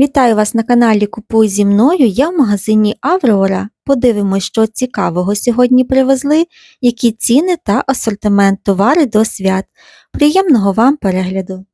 Вітаю вас на каналі Купуй зі мною. Я в магазині Аврора. Подивимось, що цікавого сьогодні привезли, які ціни та асортимент товари до свят. Приємного вам перегляду.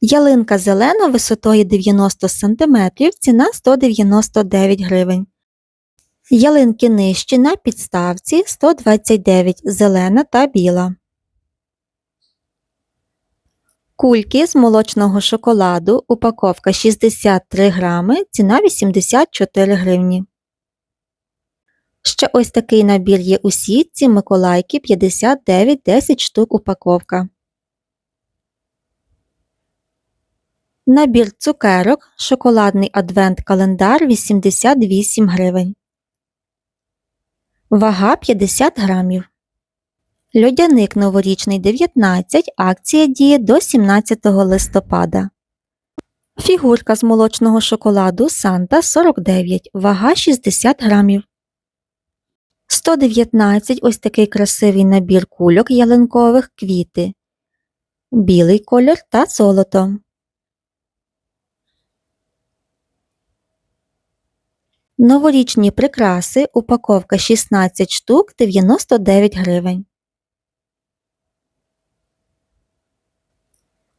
Ялинка зелена висотою 90 см, ціна 199 гривень. Ялинки нижчі на підставці 129 зелена та біла. Кульки з молочного шоколаду, упаковка 63 грами, ціна 84 гривні. Ще ось такий набір є у сітці Миколайки 59 10 штук упаковка. Набір цукерок, шоколадний адвент-календар 88 гривень. Вага 50 грамів. Льодяник новорічний 19, акція діє до 17 листопада. Фігурка з молочного шоколаду Санта 49, вага 60 грамів. 119 ось такий красивий набір кульок ялинкових квіти. Білий колір та золото. Новорічні прикраси упаковка 16 штук 99 гривень.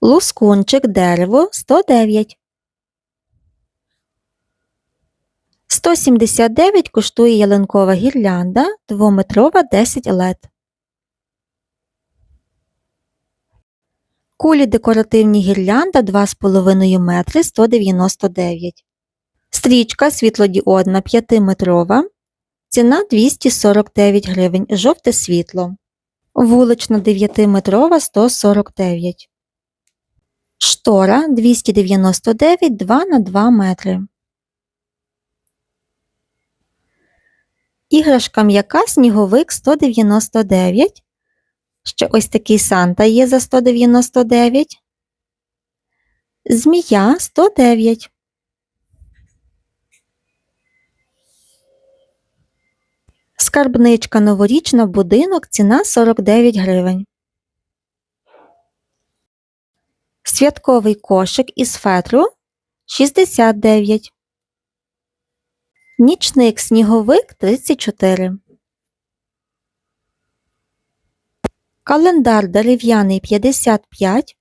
Лускунчик дерево 109. 179 коштує ялинкова гірлянда 2-метрова 10 лет. Кулі декоративні гірлянда 2,5 метри 199. Стрічка світлодіодна 5-метрова. Ціна 249 гривень. Жовте світло. Вулична 9-метрова 149. Штора 299 2 на 2 метри. Іграшка м'яка сніговик 199. Ще ось такий Санта є за 199. Змія 109. Скарбничка новорічна будинок ціна 49 гривень. Святковий кошик із фетру 69. Нічник сніговик 34. Календар дерев'яний 55.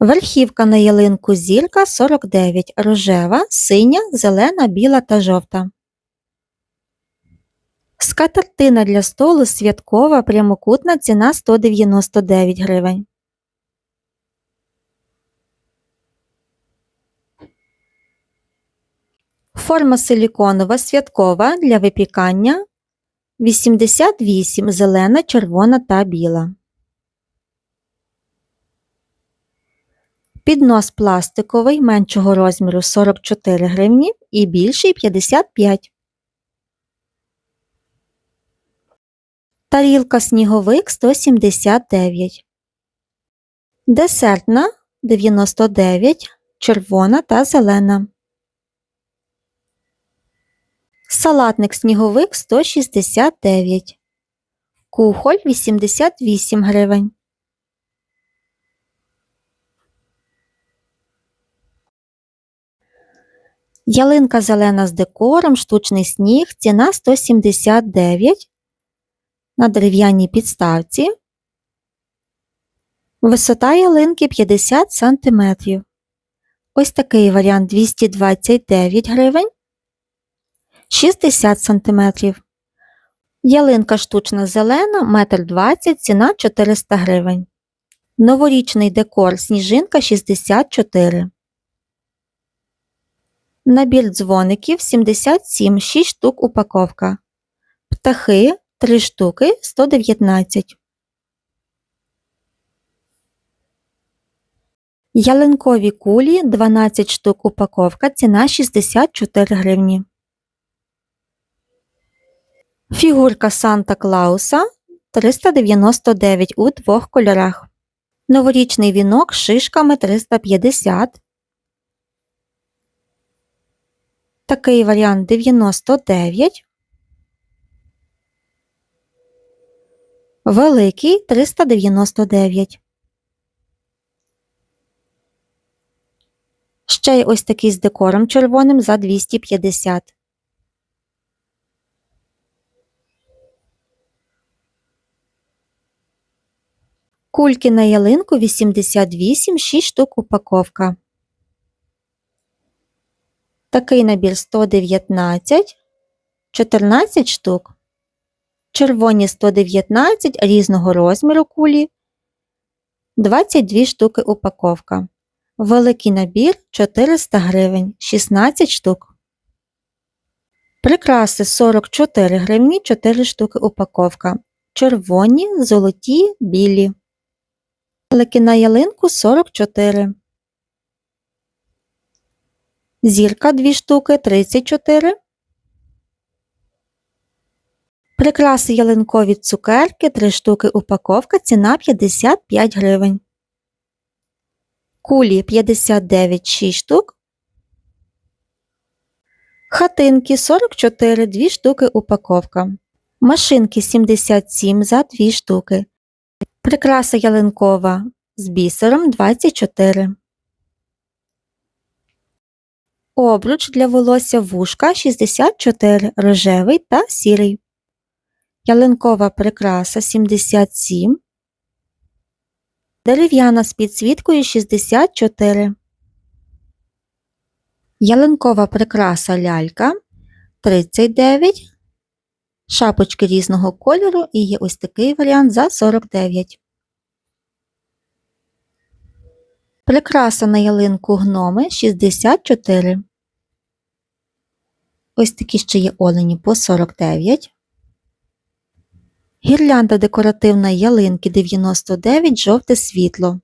Верхівка на ялинку зірка 49. Рожева, синя, зелена, біла та жовта. Скатертина для столу святкова прямокутна ціна 199 гривень. Форма силіконова святкова для випікання 88 зелена, червона та біла. Піднос пластиковий меншого розміру 44 гривні і більший 55. Тарілка сніговик 179. Десертна 99, червона та зелена. Салатник сніговик 169. Кухоль 88 гривень. Ялинка зелена з декором, штучний сніг, ціна 179 на дерев'яній підставці. Висота ялинки 50 см. Ось такий варіант 229 гривень 60 см. Ялинка штучна зелена 1,20 м, ціна 400 гривень. Новорічний декор сніжинка 64. Набір дзвоників 77 6 штук упаковка. Птахи 3 штуки 119. Ялинкові кулі 12 штук упаковка. Ціна 64 гривні. Фігурка Санта Клауса 399 у двох кольорах. Новорічний вінок з шишками 350. Такий варіант 99. Великий 399. Ще є ось такий з декором червоним за 250. Кульки на ялинку 88, 6 штук упаковка. Такий набір 119, 14 штук. Червоні 119 різного розміру кулі, 22 штуки упаковка. Великий набір 400 гривень, 16 штук. Прикраси 44 гривні, 4 штуки упаковка. Червоні, золоті, білі. Великі на ялинку 44. Зірка 2 штуки 34. Прикраси ялинкові цукерки 3 штуки упаковка. Ціна 55 гривень. Кулі 59 6 штук. Хатинки 44 2 штуки упаковка. Машинки 77 за 2 штуки. Прикраса ялинкова з бісером 24. Обруч для волосся вушка 64 рожевий та сірий. Ялинкова прикраса 77. Дерев'яна з підсвіткою 64. Ялинкова прикраса лялька 39. Шапочки різного кольору і є ось такий варіант за 49. Прикраса на ялинку гноми 64. Ось такі ще є олені по 49. Гірлянда декоративна ялинки 99 жовте світло.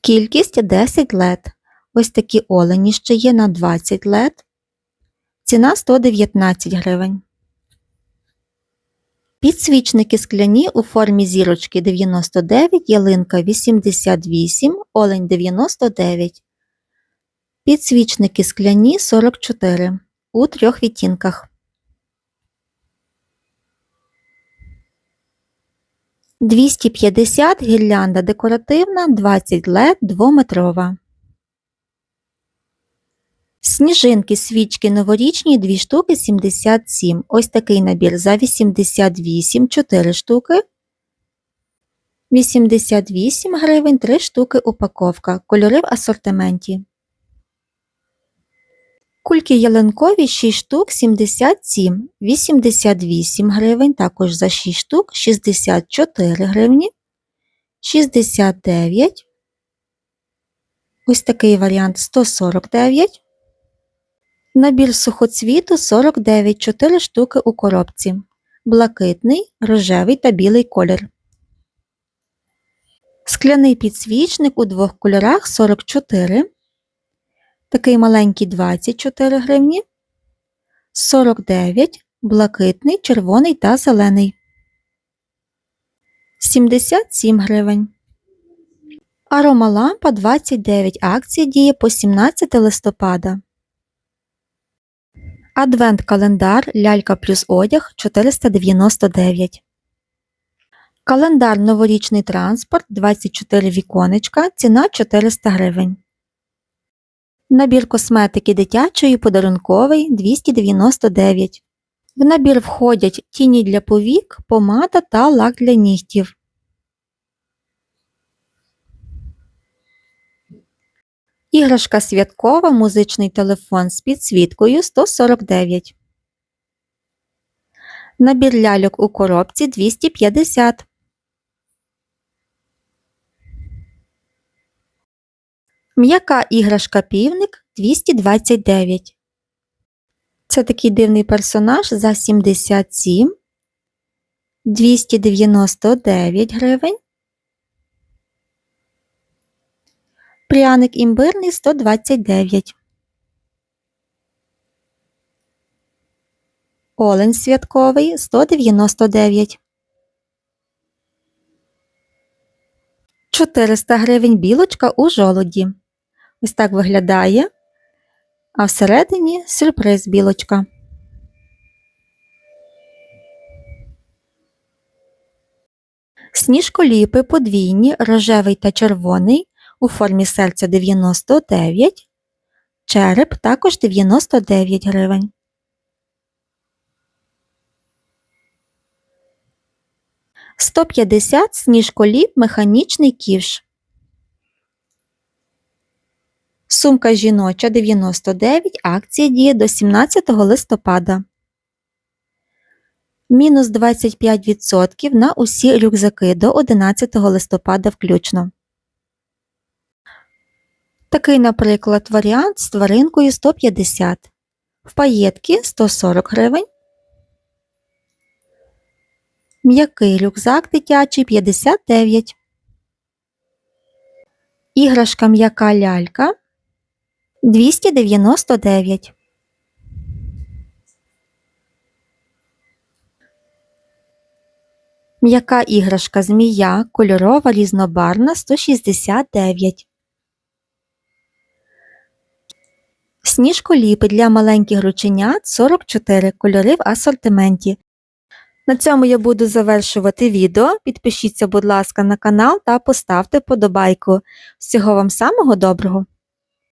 Кількість 10 лед. Ось такі олені ще є на 20 лед. Ціна 119 гривень. Підсвічники скляні у формі зірочки 99, ялинка 88, олень 99. Підсвічники скляні 44 у трьох відтінках. 250 гірлянда декоративна 20 лед двометрова. Сніжинки свічки новорічні 2 штуки 77. Ось такий набір за 88 4 штуки. 88 гривень 3 штуки упаковка. Кольори в асортименті. Кульки ялинкові 6 штук 77, 88 гривень, також за 6 штук 64 гривні, 69. Ось такий варіант 149. Набір сухоцвіту 49 4 штуки у коробці. Блакитний, рожевий та білий колір. Скляний підсвічник у двох кольорах 44. Такий маленький 24 гривні. 49, блакитний, червоний та зелений. 77 гривень. Аромалампа 29 акцій діє по 17 листопада. Адвент-календар Лялька плюс одяг 499. Календар Новорічний транспорт 24 віконечка. Ціна 400 гривень. Набір косметики дитячої подарунковий 299. В набір входять тіні для повік, помада та лак для нігтів. Іграшка святкова, музичний телефон з підсвіткою 149. Набір ляльок у коробці 250. М'яка іграшка півник 229. Це такий дивний персонаж за 77, 299 гривень. Пряник імбирний 129. Олень святковий 199. 400 гривень білочка у жолоді. Ось так виглядає. А всередині сюрприз білочка. Сніжколіпи подвійні, рожевий та червоний у формі серця 99, Череп також 99 гривень. Сто п'ятдесят сніжколіп механічний ківш. Сумка жіноча 99, акція діє до 17 листопада. Мінус 25% на усі рюкзаки до 11 листопада включно. Такий, наприклад, варіант з тваринкою 150, в паєтки 140 гривень, м'який рюкзак дитячий 59, іграшка м'яка лялька 299. М'яка іграшка змія кольорова різнобарна 169. Сніжколіпи для маленьких рученят 44 кольори в асортименті. На цьому я буду завершувати відео. Підпишіться, будь ласка, на канал та поставте подобайку. Всього вам самого доброго!